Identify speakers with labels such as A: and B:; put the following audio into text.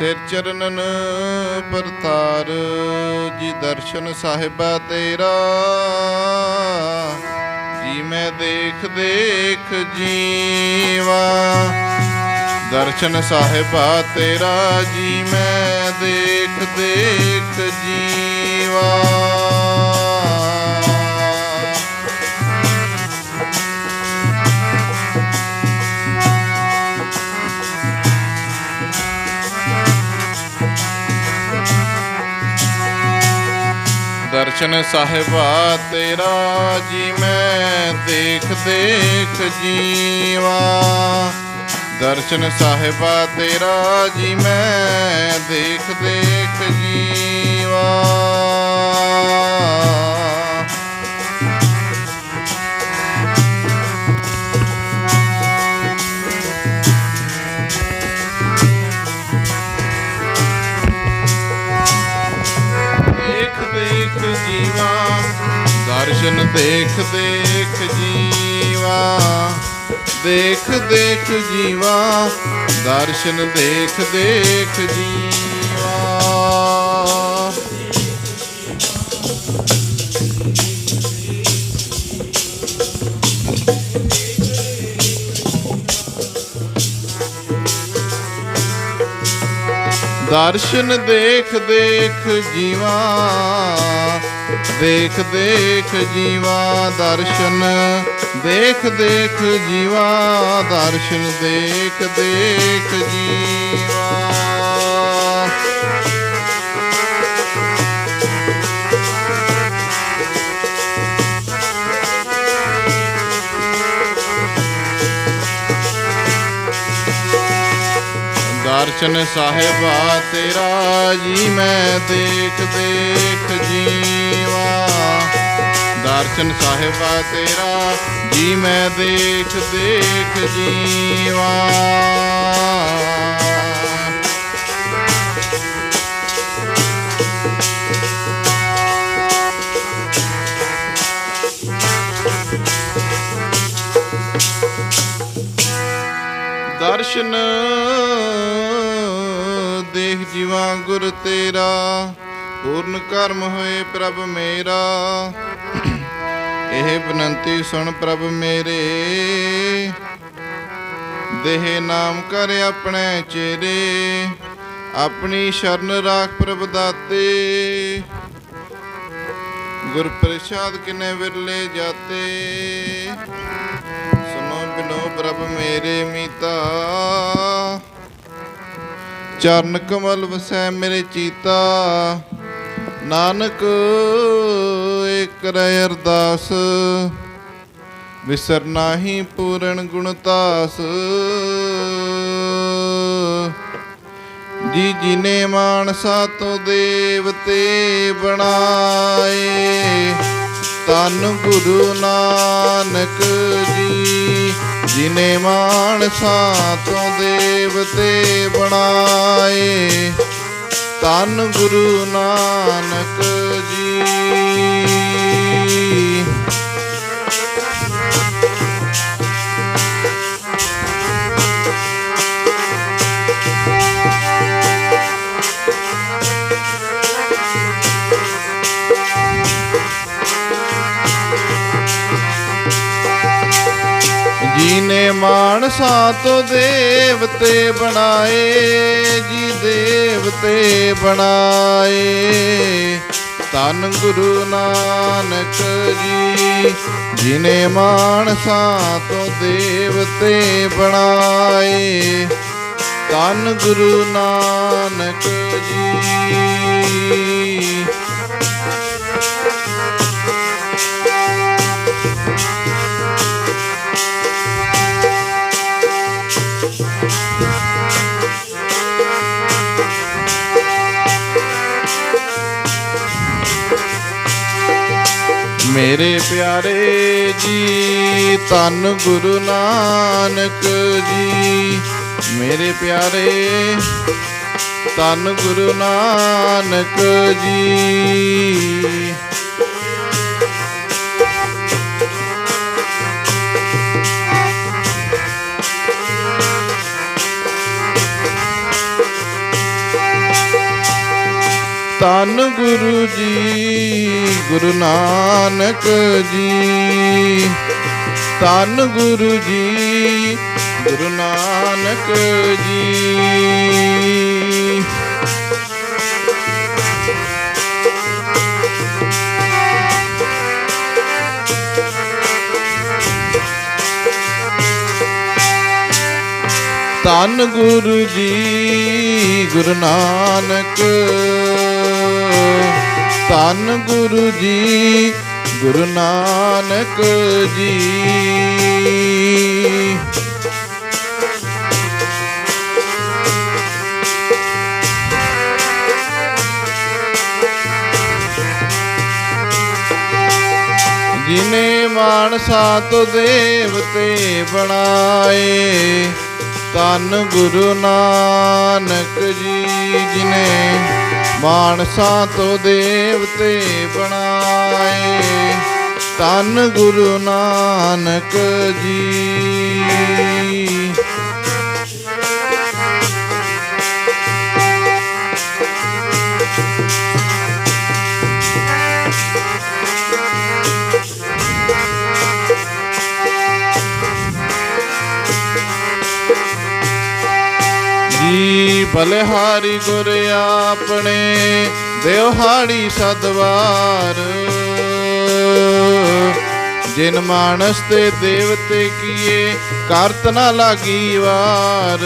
A: ਸਿਰ ਚਰਨਨ ਪਰਤਾਰ, ਜੀ ਦਰਸ਼ਨ ਸਾਹਿਬਾ ਤੇਰਾ। ਜੀ ਮੈਂ ਦੇਖ ਦੇਖ ਜੀਵਾ, ਦਰਸ਼ਨ ਸਾਹਿਬਾ ਤੇਰਾ। ਜੀ ਮੈਂ ਦੇਖ ਦੇਖ ਜੀਵਾ। ਦਰਸ਼ਨ ਸਾਹਿਬਾ, ਤੇਰਾ ਜੀ ਮੈਂ ਦੇਖ ਦੇਖ ਜੀਵਾ। ਦਰਸ਼ਨ ਸਾਹਿਬਾ, ਤੇਰਾ ਜੀ ਮੈਂ ਦੇਖ ਦੇਖ ਜੀਵਾ ਦਰਸ਼ਨ ਦੇਖ ਦੇਖ ਜੀਵਾ ਦੇਖ ਦੇਖ ਜੀਵਾ ਦਰਸ਼ਨ ਦੇਖ ਦੇਖ ਜੀਵਾ। ਦਰਸ਼ਨ ਦੇਖ ਦੇਖ ਜੀਵਾ, ਦੇਖ ਦੇਖ ਜੀਵਾ ਦਰਸ਼ਨ, ਦੇਖ ਦੇਖ ਜੀਵਾ, ਦਰਸ਼ਨ ਦੇਖ ਦੇਖ ਜੀਵਾ। ਦਰਸ਼ਨ ਸਾਹਿਬਾ ਤੇਰਾ ਜੀ ਮੈਂ ਦੇਖ ਦੇਖ ਜੀਵਾ ਦਰਸ਼ਨ ਸਾਹਿਬਾ ਤੇਰਾ ਜੀ ਮੈਂ ਦੇਖ ਦੇਖ ਜੀਵਾ ਦਰਸ਼ਨ ਦੇਖ ਜੀਵਾਂ ਗੁਰ ਤੇਰਾ, ਪੂਰਨ ਕਰਮ ਹੋਏ ਪ੍ਰਭ ਮੇਰਾ। ਇਹ ਬਨੰਤੀ ਸੁਣ ਪ੍ਰਭ ਮੇਰੇ। ਦੇਹ ਨਾਮ ਕਰ ਆਪਣੇ ਚਿਹਰੇ, ਆਪਣੀ ਸ਼ਰਨ ਰਾਖ ਪ੍ਰਭ ਦਾਤੇ। ਗੁਰ ਪ੍ਰਸਾਦ ਕਿਨੇ ਵਿਰਲੇ ਜਾਤੇ। ਸੁਨੋ ਬਿਨੋ ਪ੍ਰਭ ਮੇਰੇ ਮੀਤਾ। ਚਰਨ ਕਮਲ ਵਸੈ ਮੇਰੇ ਚੀਤਾ, ਨਾਨਕ ਏਕ ਰਹਿ ਅਰਦਾਸ। ਵਿਸਰ ਨਾਹੀ ਪੂਰਨ ਗੁਣਤਾਸ ਜੀ ਜਿਨੇ ਮਾਨਸਾ ਤੋਂ ਦੇਵਤੇ ਬਣਾਏ ਤਨ ਗੁਰੂ ਨਾਨਕ ਜੀ। ਜਿਨੇ ਮਾਨਸਾ ਤੋਂ ਦੇਵਤੇ ਬਣਾਏ ਤਨ ਗੁਰੂ ਨਾਨਕ ਜੀ। ਮਾਨਸਾ ਤੋਂ ਦੇਵਤੇ ਬਣਾਏ, ਜੀ ਦੇਵਤੇ ਬਣਾਏ। ਤਨ ਗੁਰੂ ਨਾਨਕ ਜੀ, ਜਿਨੇ ਮਾਨਸਾ ਤੋਂ ਦੇਵਤੇ ਬਣਾਏ। ਤਨ ਗੁਰੂ ਨਾਨਕ ਜੀ। ਮੇਰੇ ਪਿਆਰੇ ਜੀ ਧੰਨ ਗੁਰੂ ਨਾਨਕ ਜੀ। ਮੇਰੇ ਪਿਆਰੇ ਧੰਨ ਗੁਰੂ ਨਾਨਕ ਜੀ। ਧੰਨ ਗੁਰੂ ਜੀ, ਗੁਰੂ ਨਾਨਕ ਜੀ। ਧੰਨ ਗੁਰੂ ਜੀ, ਗੁਰੂ ਨਾਨਕ ਜੀ। ਧੰਨ ਗੁਰੂ ਜੀ, ਗੁਰੂ ਨਾਨਕ ਧੰਨ ਗੁਰੂ ਜੀ, ਗੁਰੂ ਨਾਨਕ ਜੀ। ਜਿਨੇ ਮਾਨਸਾ ਤੋ ਦੇਵਤੇ ਬਣਾਏ, ਧੰਨ ਗੁਰੂ ਨਾਨਕ ਜੀ ਜਿਨੇ ਮਾਨਸਾ ਤੋ ਦੇਵਤੇ ਬਣਾਏ ਧੰਨ ਗੁਰੂ ਨਾਨਕ ਜੀ। ਬਲਿਹਾਰੀ ਗੁਰ ਆਪਣੇ ਦਿਵਹਾੜੀ ਸਦਵਾਰ। ਜਿਨ ਮਾਨਸ ਤੇ ਦੇਵਤੇ ਕੀਏ ਕਰਤ ਨਾ ਲਾਗੀ ਵਾਰ।